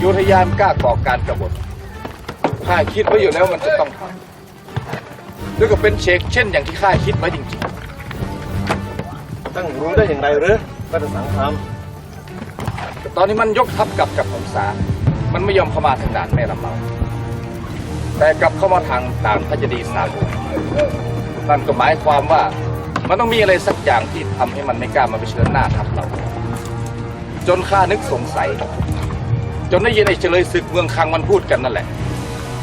โยธยามกล้าก่อการกบฏข้าคิดไว้อยู่แล้วมันจะต้องทำแล้วก็เป็นเชกเช่นอย่างที่ข้าคิดไว้จริง ตั้งรู้ได้อย่างไรหรือว่าจะสังคามตอนนี้มันยกทัพกลับกับองศามันไม่ยอมเข้ามาทางด่านแม่ลำเมาแต่กลับเข้ามาทางด่านพระเจดีย์สามองค์นั่นก็หมายความว่ามันต้องมีอะไรสักอย่างที่ทำให้มันไม่กล้ามาเผชิญหน้าทัพเรา จนข้านึกสงสัย จนได้ยินไอ้เฉลยศึกเมืองคังมันพูดกันนั่นแหละ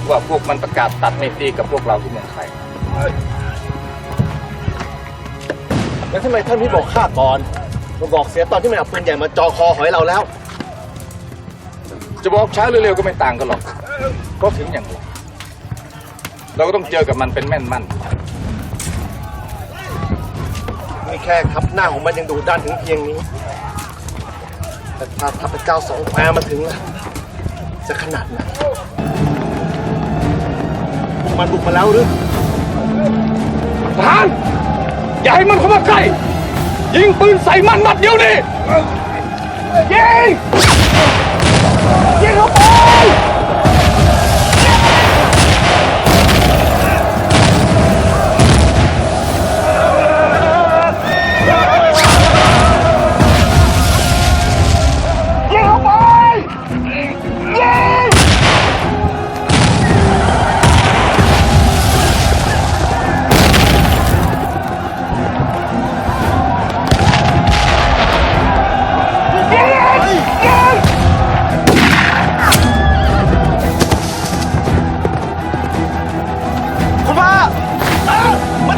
ว่าพวกมันประกาศตัดไมตรีกับพวกเราที่เมืองไทย แล้วทำไมท่านไม่บอกข้าก่อนมาบอกเสียตอนที่มันเอาปืนใหญ่มาจ่อคอหอยเราแล้ว จะบอกช้าหรือเร็วก็ไม่ต่างกันหรอกเพราะถึงอย่างไรเราก็ต้องเจอกับมันเป็นแม่นมั่นมีแค่ทับหน้าของมันยังดูด้านถึงเพียงนี้ แต่ถ้าทัพพระเจ้าสองแควมาถึงแล้วจะขนาดไหนพวกมันบุกมาแล้วหรือทหาร อย่าให้มันเข้ามาใกล้ยิงปืนใส่มันนัดเดียวนี่ยิงยิง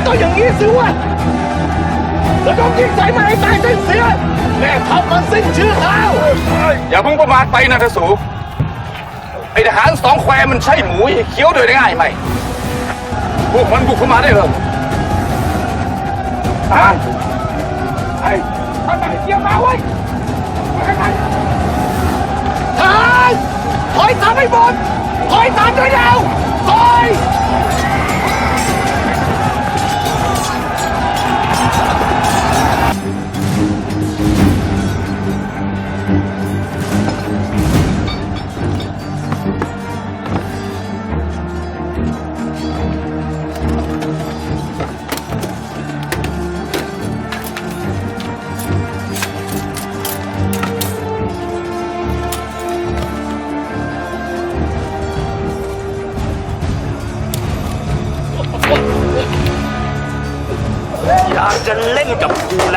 าวมันต้องอย่างนี้สิวะแล้วต้องยิงใส่มันให้ตายสิ้นเสียแม่ทัพมันสิ้นชื่อแล้วอย่าเพิ่งประมาทไปนะทสูไอทหารสองแควมันใช่หมูให้เคี้ยวโดยได้ง่ายไหมพวกมันบุกเข้ามาได้เหรอทหารไอ้ท่านไหนเกี่ยวมาเว้ยทหารถอยตามให้หมดถอยตามด้วยเร็ว อยากจะเล่นกับกูนักใช่ไหม